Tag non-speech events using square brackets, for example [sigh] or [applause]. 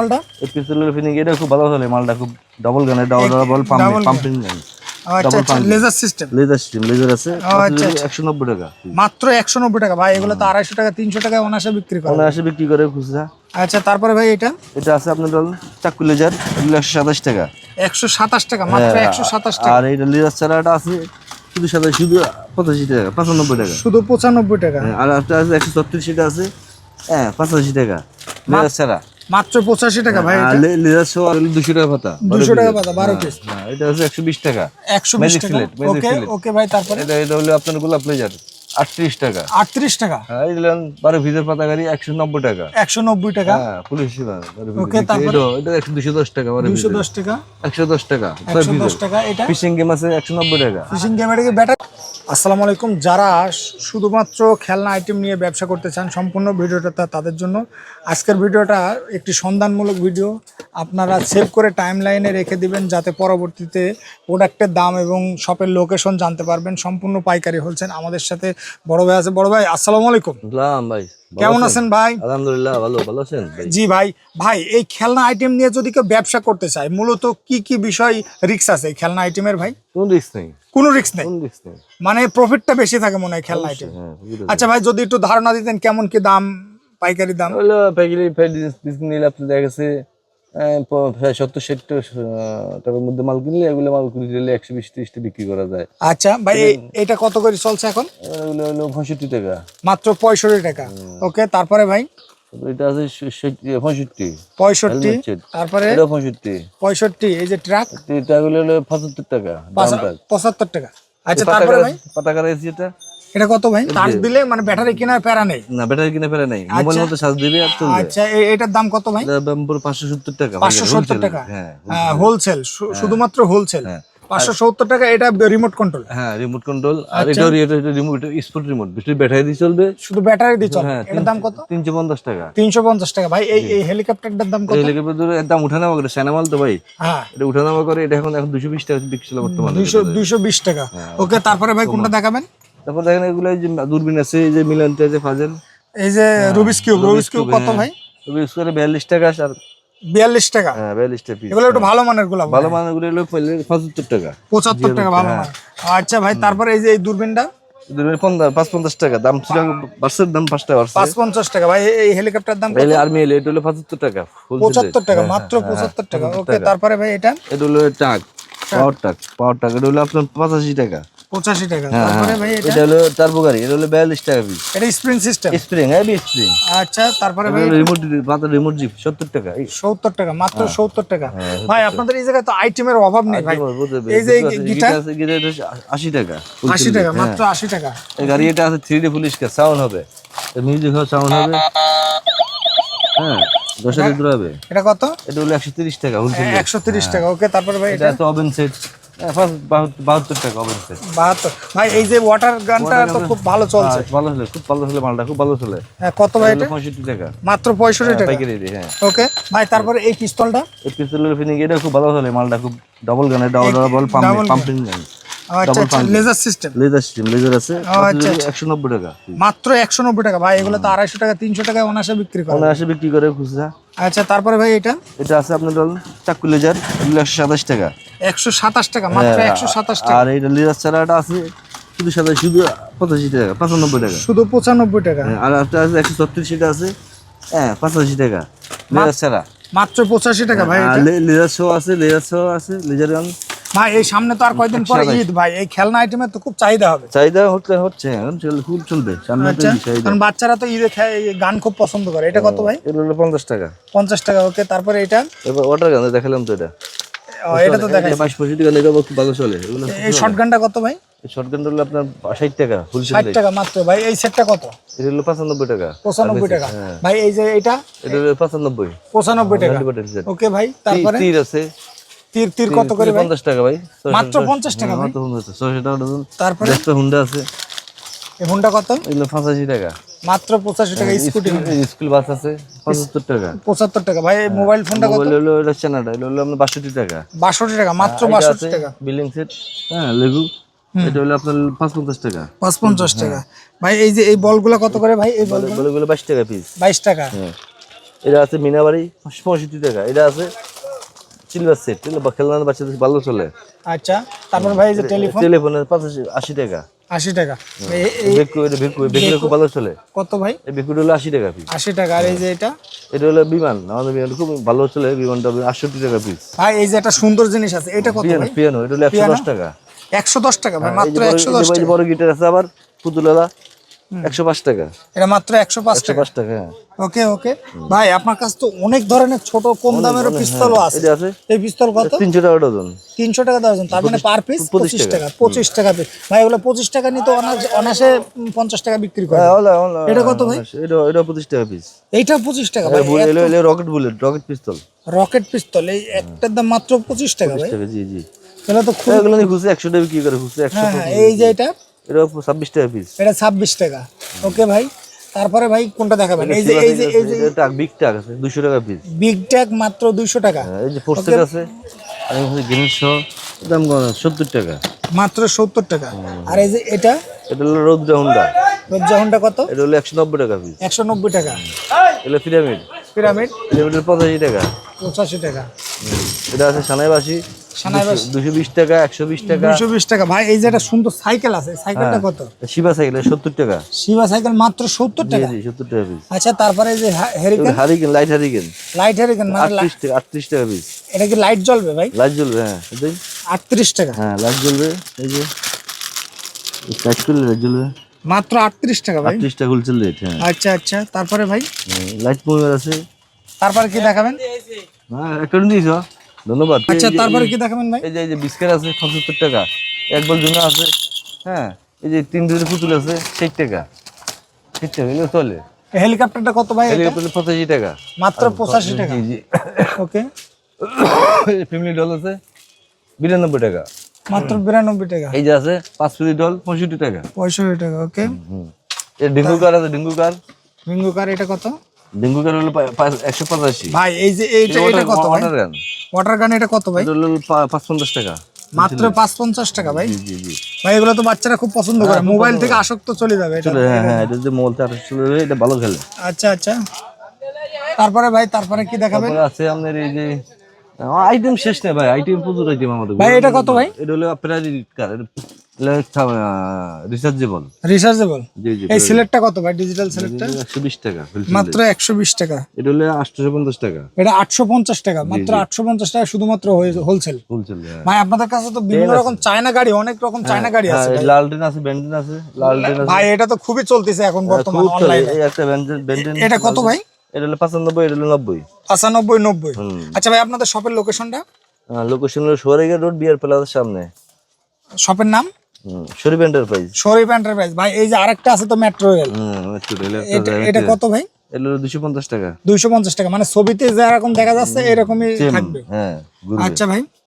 বলটা এই পিস্তলের ফিনিং এটা খুব ভালো চলে মালটা খুব ডাবল গানের double double double pumping gun আচ্ছা আচ্ছা laser system laser system laser আছে। আচ্ছা, আচ্ছা। একশো নব্বই টাকা। মাত্র একশো নব্বই টাকা। ভাই এগুলো তো আড়াইশো টাকা তিনশো টাকায় অনাসে বিক্রি করে। বিক্রি করে খুচরা। আচ্ছা তারপরে ভাই এটা? এটা আছে আপনার ধরুন চাকু লেজার এগুলো একশো সাতাশ টাকা। একশো সাতাশ টাকা মাত্র হ্যাঁ, একশো সাতাশ টাকা। আর এইটা লেজার ছাড়াটা আছে শুধু সাদা শুধু পঁচাশি টাকা পঁচানব্বই টাকা। শুধু পঁচানব্বই টাকা। হ্যাঁ, আর একটা আছে একশো ছত্রিশ সেটা আছে হ্যাঁ পঁচাশি টাকা লেজার ছাড়া। মাত্র পঁচাশি টাকা ভাই আর লেজার শো আর দুশো টাকা পাতা দুশো টাকা পাতা বারো পিস হ্যাঁ, এটা হচ্ছে একশো বিশ টাকা। একশো বিশ টাকা? ওকে ওকে ভাই তারপরে? এটা এটা হলো আপনার গোলাপ লেজার। আটত্রিশ টাকা। আটত্রিশ টাকা? হ্যাঁ দিলেন ভিতর পাতা গাড়ি টাকা। টাকা? হ্যাঁ পুলিশ তারপরে? এটা- টাকা এটা? ফিশিং গেম আছে একশো নব্বই টাকা। ফিশিং গেমের কি ব্যাটার? আসসালামু আলাইকুম যারা শুধুমাত্র খেলনা আইটেম নিয়ে ব্যবসা করতে চান সম্পূর্ণ ভিডিওটা তাদের জন্য। আজকের ভিডিওটা একটি সন্ধানমূলক ভিডিও। আপনারা সেভ করে টাইম লাইনে রেখে দিবেন যাতে পরবর্তীতে প্রোডাক্টের দাম এবং শপের লোকেশন জানতে পারবেন। সম্পূর্ণ পাইকারি হলছেন আমাদের সাথে বড় ভাই আছে বড় ভাই আসসালামু আলাইকুম। ভাই কেমন আছেন? ভাই? আলহামদুলিল্লাহ ভালো ভালো আছেন জি ভাই ভাই এই খেলনা আইটেম নিয়ে যদি কেউ ব্যবসা করতে চায় মূলত কি কি বিষয় রিক্স আছে এই খেলনা আইটেমের ভাই? কোন রিস্ক নেই। কোনো রিক্স নেই? কোন রিস্ক নেই। মানে প্রফিটটা বেশি থাকে মনে হয় খেলনা আইটেম হ্যাঁ আচ্ছা ভাই যদি একটু ধারণা দিতেন কেমন কি দাম পাইকারি দাম? হলো ডিস্ক নিলে আপনি দেখা গেছে প্রায় সত্তর টাকার মধ্যে মাল কিনলে এগুলো মাল কিনলে একশো বিশ ত্রিশটা বিক্রি করা যায়। আচ্ছা ভাই এটা কত করে চলছে এখন? এগুলো হলো পঁয়ষট্টি টাকা। মাত্র পঁয়ষট্টি টাকা। ওকে তারপরে ভাই? এটা আছে পঁয়ষট্টি। পঁয়ষট্টি। তারপরে? পঁয়ষট্টি। পঁয়ষট্টি এই যে ট্রাক এটা হলো পঁচাত্তর টাকা পঁচাত্তর টাকা। আচ্ছা তারপরে ভাই? এটা। এটা কত ভাই? চার্জ দিলে মানে ব্যাটারি কেনার প্যারা নেই। না ব্যাটারি কিনে ফেলে নাই। মোবাইল মতো চার্জ দিবে আর চলবে। আচ্ছা এটার দাম কত ভাই? দাম পুরো পাঁচশো সত্তর টাকা। পাঁচশো সত্তর wholesale, টাকা হ্যাঁ। হোলসেল শুধুমাত্র হোলসেল হ্যাঁ। টাকা এটা রিমোট কন্ট্রোল হ্যাঁ রিমোট কন্ট্রোল আর আচ্ছা। এটা এটা রিমোট স্পোর্ট রিমোট বেশি ব্যাটারি দিয়ে চলবে। শুধু ব্যাটারি দিয়ে হ্যাঁ এটার দাম কত? তিনশো পঞ্চাশ টাকা। তিনশো পঞ্চাশ টাকা। ভাই এই এই হেলিকপ্টারটার দাম কত? হেলিকপ্টার এর দাম করে সেনামাল তো ভাই। হ্যাঁ। এটা উঠানামা করে এটা এখন এখন দুশো বিশ টাকা বিক্রি বর্তমানে। টাকা। ওকে তারপরে ভাই কোনটা দেখাবেন? তারপর দেখেন এগুলো এই যে দূরবীন আছে এই যে মিলান্তে আছে ফাজেল। এই যে রুবিস কিউব রুবিস কিউব কত ভাই? রুবিস করে বিয়াল্লিশ টাকা আর বিয়াল্লিশ টাকা? হ্যাঁ বিয়াল্লিশ টাকা পিস এগুলো একটু ভালো মানেরগুলা ভালো মানের? গুলো হলো পঁচাত্তর টাকা। পঁচাত্তর টাকা ভালো মান আচ্ছা ভাই তারপরে এই যে এই দূরবীনটা? পাঁচ পঞ্চাশ টাকা দাম ছিল বার্সের দাম পাঁচ টাকা পাঁচ পঞ্চাশ টাকা। ভাই এই- হেলিকপ্টার দাম আর্মি এলে এটা হলো পঁচাত্তর টাকা পঁচাত্তর টাকা হ্যাঁ, মাত্র হ্যাঁ, পঁচাত্তর টাকা। ওকে তারপরে ভাই এটা? এটা হলো টাক পাওয়ার টাক পাওয়ার টাক এটা হলো আপনার পঁচাশি টাকা। পঁচাশি টাকা। হ্যাঁ, তারপরে ভাই এটা এটা হলো টার্বো গাড়ি এটা হলো বিয়াল্লিশ টাকা পিস এটা spring system spring heavy spring আচ্ছা তারপরে ভাই রিমোট মাত্র রিমোট জিপ সত্তর টাকা সত্তর টাকা মাত্র হ্যাঁ। সত্তর টাকা। ভাই আপনাদের এই জায়গায় তো আইটেমের অভাব নেই ভাই। এই যে গিটার গিটার আশি টাকা আশি টাকা হ্যাঁ। মাত্র আশি টাকা। এই গাড়ি এটা আছে থ্রি ডি পুলিশ সাউন্ড হবে। মিউজিক হবে সাউন্ড হবে। হ্যাঁ দশ হাজার হবে। এটা কত? এটা হলো একশো তিরিশ টাকা একশো তিরিশ টাকা ওকে তারপরে ভাই এটা এটা তো ওভেন সেট বাহাত্তর টাকা ওভেন সেট বাহাত্তর। ভাই এই যে ওয়াটার গানটা তো খুব ভালো চলছে। ভালো চলে খুব ভালো চলে মালটা খুব ভালো চলে হ্যাঁ, কত ভাই এটা পঁয়ষট্টি টাকা। মাত্র পঁয়ষট্টি টাকা? পাইকারি হ্যাঁ। ওকে ভাই তারপরে এই পিস্তলটা? এই পিস্তলের ফিনিং এটা খুব ভালো চলে মালটা খুব ডাবল গানের ডাবল ডাবল পাম্পিং গান আচ্ছা আচ্ছা laser system laser system laser আছে। আচ্ছা, একশো নব্বই টাকা। মাত্র একশো নব্বই টাকা। ভাই এগুলো তো আড়াইশো টাকা তিনশো টাকায় বিক্রি করে। অনায়াসে বিক্রি করে খুচরা। আচ্ছা তারপরে ভাই এটা? এটা আছে আপনার চাকু লেজার এগুলো একশো সাতাশ টাকা। একশো সাতাশ টাকা মাত্র হ্যাঁ, একশো সাতাশ টাকা। আর আছে শুধু শুধু পঁচাশি টাকা পঁচানব্বই টাকা। শুধু পঁচানব্বই টাকা। হ্যাঁ, আর একটা আছে একশো ছত্রিশ আছে হ্যাঁ পঁচাশি টাকা মাত্র পঁচাশি টাকা ভাই লেজার শো আছে লেজার শো আছে লেজার গান। ভাই এই সামনে তো আর কয়দিন পরে ঈদ ভাই এই খেলনা আইটেমের তো খুব চাহিদা হবে। চাহিদা হচ্ছে হচ্ছে এখন খুব চলবে সামনে তো আচ্ছা কারণ বাচ্চারা তো ঈদে গান খুব পছন্দ করে। এটা কত ভাই? এগুলো হলো পঞ্চাশ টাকা। পঞ্চাশ টাকা ওকে তারপরে এটা? ওয়াটার গান দেখালাম তো এটা। এটা তো দেখাই বাইশ পঁচিশ টাকা এটা খুব ভালো চলে। এই শর্ট কত ভাই? শর্ট হলো আপনার ষাট টাকা ফুল ষাট টাকা মাত্র ভাই এই সেটটা কত? এটা হলো পঁচানব্বই টাকা। পঁচানব্বই টাকা। হ্যাঁ। ভাই এই যে এটা? এটা হলো পঁচানব্বই। পঁচানব্বই টাকা। ওকে ভাই তারপরে? তীর আছে। তীর তীর কত করে ভাই? পঞ্চাশ টাকা ভাই। মাত্র পঞ্চাশ টাকা ভাই। ছয়শো টাকা ডজন তারপরে? একটা হুন্ডা আছে। এই ফোনটা কত? এগুলো পঁচাশি টাকা। মাত্র পঁচাশি টাকা স্কুটি স্কুল- বাস আছে পঁচাত্তর টাকা। পঁচাত্তর টাকা। ভাই মোবাইল ফোনটা কত? হলো এটা চেনাটা এটা হলো আপনার বাষট্টি টাকা। বাষট্টি টাকা মাত্র এটা বাষট্টি টাকা। বিলিং সেট হ্যাঁ লেগু এটা হলো আপনার পাঁচ পঞ্চাশ টাকা। পাঁচ পঞ্চাশ টাকা। ভাই এই যে এই বলগুলো কত করে ভাই? এই বল বলে গুলো বাইশ টাকা পিস বাইশ টাকা। হ্যাঁ। এটা আছে মিনাবাড়ি পঁয়ষট্টি টাকা। এটা আছে সিলভার সেট খেলনা বাচ্চাদের ভালো চলে। আচ্ছা তারপর ভাই যে টেলিফোন? টেলিফোনের পঁচাশি আশি টাকা। আশি টাকা। ভালো চলে। কত ভাই? হলো আশি টাকা পিস আশি টাকা আর এই যে এটা? এটা হলো বিমান। আমাদের বিমান খুব ভালো চলে বিমানটা আটষট্টি টাকা পিস ভাই এই যে একটা সুন্দর জিনিস আছে এটা কত পিয়ানো এটা হলো একশো দশ টাকা। একশো দশ টাকা ভাই মাত্র একশো দশ টাকা বড় গিটার আছে আবার পুতুলালা একশো পাঁচ টাকা। এটা মাত্র একশো পাঁচ টাকা। পাঁচ টাকা হ্যাঁ। ওকে ওকে। ভাই আপনার কাছে তো অনেক ধরনের ছোট কম দামেরও পিস্তলও আছে। এই পিস্তল কত? তিনশো টাকা ডজন। তিনশো টাকা তার মানে পার পিস পঁচিশ টাকা। পঁচিশ টাকা পিস। ভাই পঁচিশ টাকা নিতে পঞ্চাশ টাকা বিক্রি করে। হ্যাঁ, এটা কত ভাই? এটা এটা পঁচিশ টাকা পিস এইটা পঁচিশ টাকা ভাই rocket bullet rocket pistol rocket pistol এই একটার দাম মাত্র পঁচিশ টাকা ভাই। জি জি। তাহলে তো খুব এগুলো নিয়ে খুঁজছে একশো টাকা বিক্রি করে একশো হ্যাঁ হ্যাঁ এই যে এটা এটা ছাব্বিশ টাকা পিস এটা ছাব্বিশ টাকা। ওকে ভাই তারপরে ভাই কোনটা দেখাবেন? এই যে এই যে এই যে টাক বিগ টাক আছে দুশো টাকা পিস বিগ মাত্র দুইশো টাকা। এই যে ফোর্সেট আছে আর গ্রিন শো দাম সত্তর টাকা। মাত্র সত্তর টাকা। আর এই যে এটা? এটা হলো রৌদ্রা হুন্ডা রবজা হন্ডা কত? এটা হলো একশো নব্বই টাকা পিস একশো নব্বই টাকা। এটা পিরামিড পিরামিড পিরামিডের টাকা। পঁচাশি টাকা। এটা আছে সানাইবাসী। সানাইবাসী। দুশো বিশ টাকা একশো বিশ টাকা। দুশো বিশ টাকা। ভাই এই যে একটা সুন্দর সাইকেল আছে সাইকেলটা কত? শিবা সাইকেল সত্তর টাকা। শিবা সাইকেল মাত্র সত্তর জি টাকা? জি সত্তর টাকা পিস আচ্ছা তারপরে এই যে hurricane hurricane light hurricane light hurricane মানে লা- আটত্রিশ টাকা আটত্রিশ টাকা পিস এটা কি লাইট জ্বলবে ভাই? লাইট জ্বলবে হ্যাঁ এটাই আটত্রিশ টাকা। হ্যাঁ লাইট জ্বলবে এই যে। কাজ করলে লাইট জ্বলবে। মাত্র আটত্রিশ টাকা ভাই। আটত্রিশ টাকা হোলসেল রেট হ্যাঁ। আচ্ছা আচ্ছা তারপরে ভাই? লাইট মুভার আছে। তারপরে কি দেখাবেন? হ্যাঁ একটা দিয়েছ ধন্যবাদ। আচ্ছা তারপরে কি দেখাবেন ভাই? এই যে এই যে বিস্কিট আছে পঁচাত্তর টাকা। এক বল জন্য আছে হ্যাঁ? এই যে তিন দুটো পুতুল আছে ষাট টাকা। ষাট টাকা এগুলো চলে। হেলিকপ্টারটা কত ভাই হেলিকপ্টার পঁচাশি টাকা। মাত্র পঁচাশি টাকা। জি। জি ওকে [coughs] ফ্যামিলি ডল আছে বিরানব্বই টাকা। মাত্র বিরানব্বই টাকা। এই যে আছে পাঁচ পিস ডল পঁয়ষট্টি টাকা। পঁয়ষট্টি টাকা ওকে। এই ডেঙ্গু কার আছে ডেঙ্গু কার? বিঙ্গু কার এটা কত? ডেঙ্গু কার হলো পা- পাঁচ- একশো পঁচাশি। ভাই এই যে এইটা এটা কত ভাই? ওয়াটার গান এটা কত ভাই? পঞ্চাশ টাকা। মাত্র পাঁচ পঞ্চাশ টাকা ভাই? জি জি জি। ভাই এগুলো তো বাচ্চারা খুব পছন্দ করে। মোবাইল থেকে আসক্ত চলে যাবে এটা। হ্যাঁ হ্যাঁ এটা মোবাইল চার্জ চলে এটা ভালো খেলে। আচ্ছা আচ্ছা। তারপরে ভাই তারপরে কি দেখাবেন? আছে আমাদের এই যে আইটেম শেষ নেই ভাই আইটেম প্রচুর আইটেম আমাদের ভাই এটা কত ভাই? এটা হলো আপনার কার রিচার্জেবল রিচার্জেবল এই সিলেটটা কত ভাই? ডিজিটাল সিলেটটা? টাকা মাত্র একশো বিশ টাকা। এটা হলো টাকা। এটা আটশো পঞ্চাশ টাকা মাত্র আটশো পঞ্চাশ টাকা শুধুমাত্র হোলসেল হোলসেল হ্যাঁ। ভাই আপনাদের কাছে তো বিভিন্ন রকম চায়না গাড়ি অনেক রকম চায়না গাড়ি আছে হ্যাঁ, লাল আছে আছে লাল আছে। ভাই এটা তো খুবই চলতেছে এখন বর্তমানে অনলাইনে এই একটা ব্যান্ডেন ব্যান্ডেন এটা কত ভাই? এটা হলো পঁচানব্বই এটা হলো নব্বই। পঁচানব্বই নব্বই। হুম। আচ্ছা ভাই আপনাদের শপের লোকেশনটা লোকেশন হলো সোয়ারিগা রোড বিয়ার প্লাজার সামনে। শপের নাম? শরীফ এন্টারপ্রাইজ শরীফ এন্টারপ্রাইজ ভাই এই যে আরেকটা আছে তো মেট্রো রেল এটা কত ভাই? হলো পঞ্চাশ টাকা। দুইশো পঞ্চাশ টাকা। মানে ছবিতে যেরকম দেখা যাচ্ছে এরকমই থাকবে। হ্যাঁ আচ্ছা ভাই।